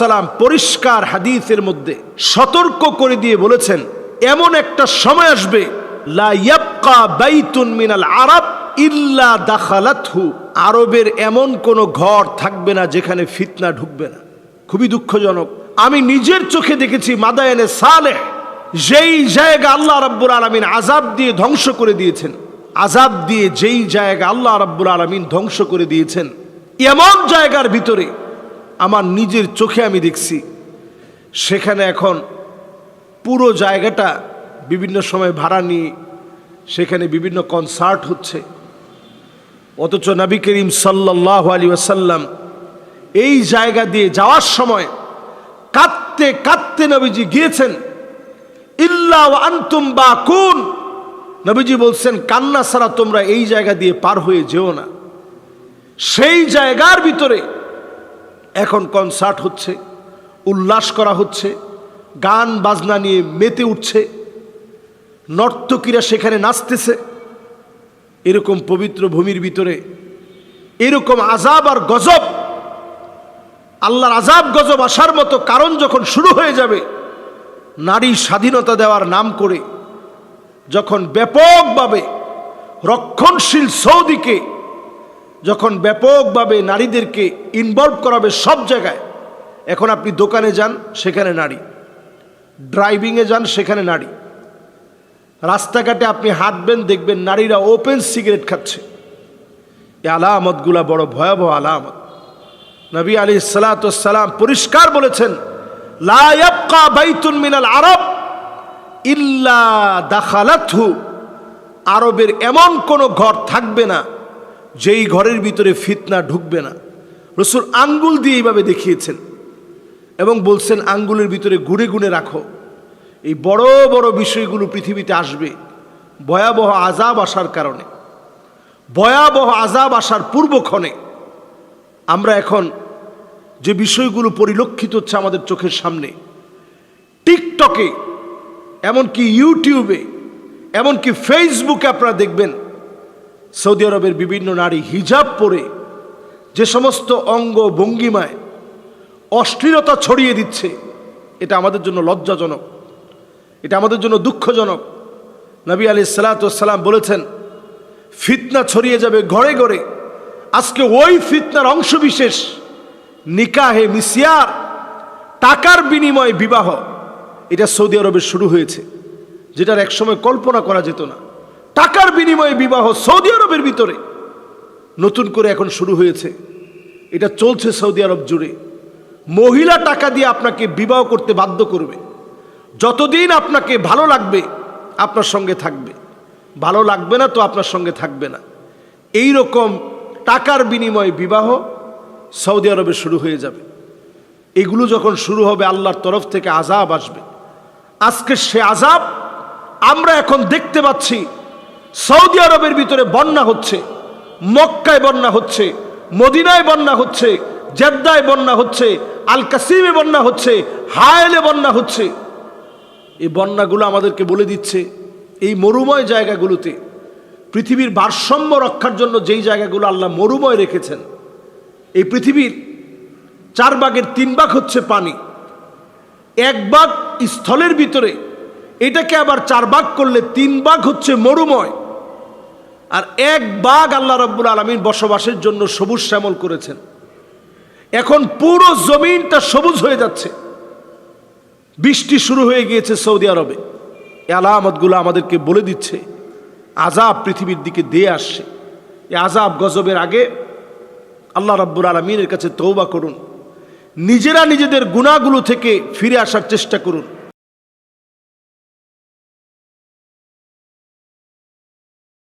সালাম পরিষ্কার হাদিসের মধ্যে সতর্ক করে দিয়ে বলেছেন, এমন একটা সময় আসবে মিনাল আরব ইল্লা দাখালাতহু। আরবের এমন ঘর থাকবে না যেখানে ফিতনা ঢুকবে না। খুবই দুঃখজনক। আমি নিজের চোখে দেখেছি মাদায়ানে সালেহ, যেই জায়গা আল্লাহ রাব্বুল আলমিন আজাব দিয়ে ধ্বংস করে দিয়েছেন। আজাব দিয়ে যেই জায়গা আল্লাহ রাব্বুল আলমিন ধ্বংস করে দিয়েছেন। এমন জায়গার ভিতরে আমার নিজের চোখে আমি দেখছি। সেখানে এখন পুরো জায়গাটা বিভিন্ন সময় ভাড়া নিয়ে সেখানে বিভিন্ন কনসার্ট হচ্ছে। অথচ নবী করিম সাল্লাহ আলী ওয়াসাল্লাম এই জায়গা দিয়ে যাওয়ার সময় কাঁদতে কাঁদতে নবীজি গিয়েছেন, ইল্লা আনতুম বা কোন নবীজি বলছেন, কান্না ছাড়া তোমরা এই জায়গা দিয়ে পার হয়ে যেও না। সেই জায়গার ভিতরে এখন কনসার্ট হচ্ছে, উল্লাস করা হচ্ছে, গান বাজনা নিয়ে মেতে উঠছে, নর্তকীরা সেখানে নাচতেছে। এরকম পবিত্র ভূমির ভিতরে, এরকম আজাব আর গজব, আল্লাহর আজাব গজব আসার মতো কারণ যখন শুরু হয়ে যাবে, নারী স্বাধীনতা দেওয়ার নাম করে, যখন ব্যাপকভাবে রক্ষণশীল সৌদিকে যখন ব্যাপকভাবে নারীদেরকে ইনভলভ করাবে সব জায়গায়, এখন আপনি দোকানে যান, সেখানে নারী। ড্রাইভিংয়ে যান, সেখানে নারী। রাস্তাঘাটে আপনি হাঁটবেন, দেখবেন নারীরা ওপেন সিগারেট খাচ্ছে। এই আলামতগুলা বড় ভয়াবহ আলামত। নবী আলী সালাতাম পরিষ্কার বলেছেন মিনাল আরব ইল্লা দাখালাতহু। আরবের এমন কোনো ঘর থাকবে না যেই ঘরের ভিতরে ফিতনা ঢুকবে না। রসুল আঙ্গুল দিয়ে এইভাবে দেখিয়েছেন এবং বলছেন, আঙ্গুলের ভিতরে গুড়ে গুণে রাখো। এই বড় বড় বিষয়গুলো পৃথিবীতে আসবে ভয়াবহ আজাব আসার কারণে। ভয়াবহ আজাব আসার পূর্বক্ষণে আমরা এখন যে বিষয়গুলো পরিলক্ষিত হচ্ছে আমাদের চোখের সামনে, টিকটকে, এমনকি ইউটিউবে, এমনকি ফেসবুকে আপনারা দেখবেন সৌদি আরবের বিভিন্ন নারী হিজাব পরে যে সমস্ত অঙ্গ ভঙ্গিমায় অশ্লীলতা ছড়িয়ে দিচ্ছে, এটা আমাদের জন্য লজ্জাজনক, এটা আমাদের জন্য দুঃখজনক। নবী আলি সালাতাম বলেছেন, ফিতনা ছড়িয়ে যাবে ঘরে ঘরে। আজকে ওই ফিতনার অংশ বিশেষ নিকাহে মিসিয়ার টাকার বিনিময়ে বিবাহ। এটা সৌদি আরবে শুরু হয়েছে, যেটার একসময় কল্পনা করা যেত না। টাকার বিনিময়ে বিবাহ সৌদি আরবের ভিতরে। নতুন করে এখন শুরু হয়েছে। এটা চলছে সৌদি আরব জুড়ে। মহিলা টাকা দিয়ে আপনাকে বিবাহ করতে বাধ্য করবে। যতদিন আপনাকে ভালো লাগবে, আপনার সঙ্গে থাকবে। ভালো লাগবে না তো আপনার সঙ্গে থাকবে না। এই রকম টাকার বিনিময়ে বিবাহ সৌদি আরবে শুরু হয়ে যাবে। এগুলো যখন শুরু হবে, আল্লাহর তরফ থেকে আজাব আসবে। আজকে সে আজাব আমরা এখন দেখতে পাচ্ছি সৌদি আরবের ভিতরে বন্যা হচ্ছে, মক্কায় বন্যা হচ্ছে, মদিনায় বন্যা হচ্ছে, জেদ্দায় বন্যা হচ্ছে আল কাসিমে বন্যা হচ্ছে, হায়েলে বন্যা হচ্ছে। এই বন্যাগুলো আমাদেরকে বলে দিচ্ছে এই মরুময় জায়গাগুলোতে। পৃথিবীর ভারসাম্য রক্ষার জন্য যেই জায়গাগুলো আল্লাহ মরুময় রেখেছেন, এই পৃথিবীর চার ভাগের তিন ভাগ হচ্ছে পানি। এক বাঘ স্থলের ভিতরে, এটাকে আবার চার ভাগ করলে তিন ভাগ হচ্ছে মরুময়। আর এক বাঘ আল্লাহ রব্বুল আলমীর বসবাসের জন্য সবুজ শ্যামল করেছেন। এখন পুরো জমিনটা সবুজ হয়ে যাচ্ছে। বৃষ্টি শুরু হয়ে গিয়েছে সৌদি আরবে। এই আলামতগুলো আমাদেরকে বলে দিচ্ছে আজাব পৃথিবীর দিকে দিয়ে আসছে। এ আজাব গজবের আগে আল্লাহ রব্বুর আলমিনের কাছে তৌবা করুন। নিজেরা নিজেদের গুণাগুলো থেকে ফিরে আসার চেষ্টা করুন।